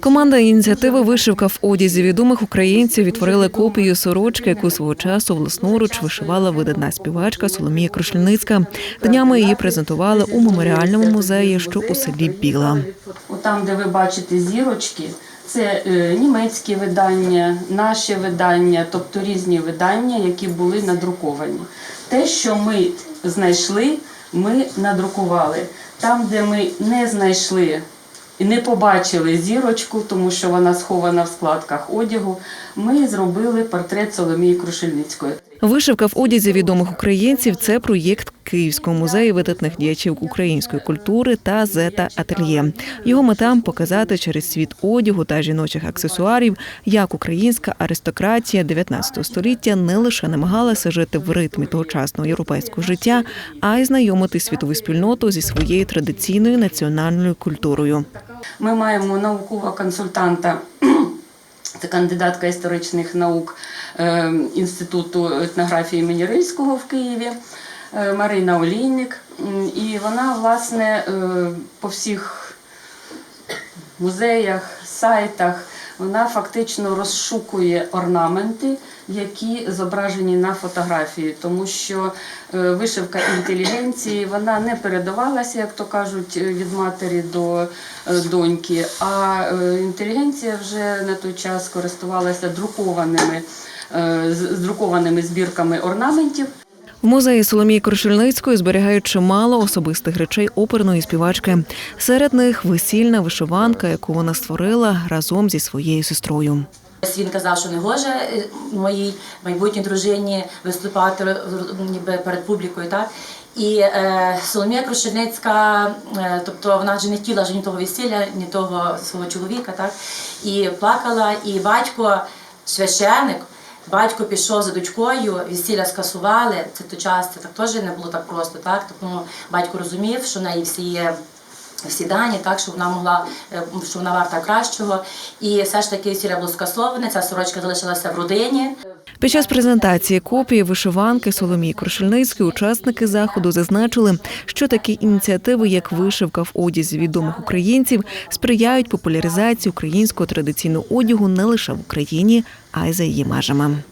Команда ініціативи Вишивка в одязі відомих українців відтворили копію сорочки, яку свого часу власноруч вишивала видатна співачка Соломія Крушельницька. Днями її презентували у меморіальному музеї, що у селі Біла. Там, де ви бачите зірочки, це е, німецькі видання, наші видання, тобто різні видання, які були надруковані. Те, що ми знайшли, ми надрукували. Там, де ми не знайшли не побачили зірочку, тому що вона схована в складках одягу, ми зробили портрет Соломії Крушельницької. Вишивка в одязі відомих українців це проєкт Київського музею видатних діячів української культури та зета Ательє. Його мета показати через світ одягу та жіночих аксесуарів, як українська аристократія 19 століття не лише намагалася жити в ритмі тогочасного європейського життя, а й знайомити світову спільноту зі своєю традиційною національною культурою. Ми маємо наукового консультанта, це кандидатка історичних наук е, Інституту етнографії імені Рильського в Києві е, Марина Олійник. І вона, власне, е, по всіх музеях, сайтах, вона фактично розшукує орнаменти, які зображені на фотографії, тому що е, вишивка інтелігенції вона не передавалася, як то кажуть, е, від матері до е, доньки. А інтелігенція вже на той час користувалася друкованими, з друкованими збірками орнаментів. Музеї Соломії Крушельницької зберігають чимало особистих речей оперної співачки. Серед них весільна вишиванка, яку вона створила разом зі своєю сестрою. Він казав, що не гоже е, моїй майбутній дружині виступати е, ніби перед публікою. Так? І е, Соломія Крушельницька, е, тобто вона вже не хотіла ні того весілля, ні того свого чоловіка, так? і плакала, і батько, священик, батько пішов за дочкою, весілля скасували. Це то часто так теж не було так просто. Так? Тому батько розумів, що в неї всі є всі дані, так щоб вона могла, е, що вона варта кращого. І все ж таки весілля було скасоване. Ця сорочка залишилася в родині. Під час презентації копії вишиванки Соломії Крушельницької учасники заходу зазначили, що такі ініціативи, як вишивка в одязі відомих українців, сприяють популяризації українського традиційного одягу не лише в Україні, а й за її межами.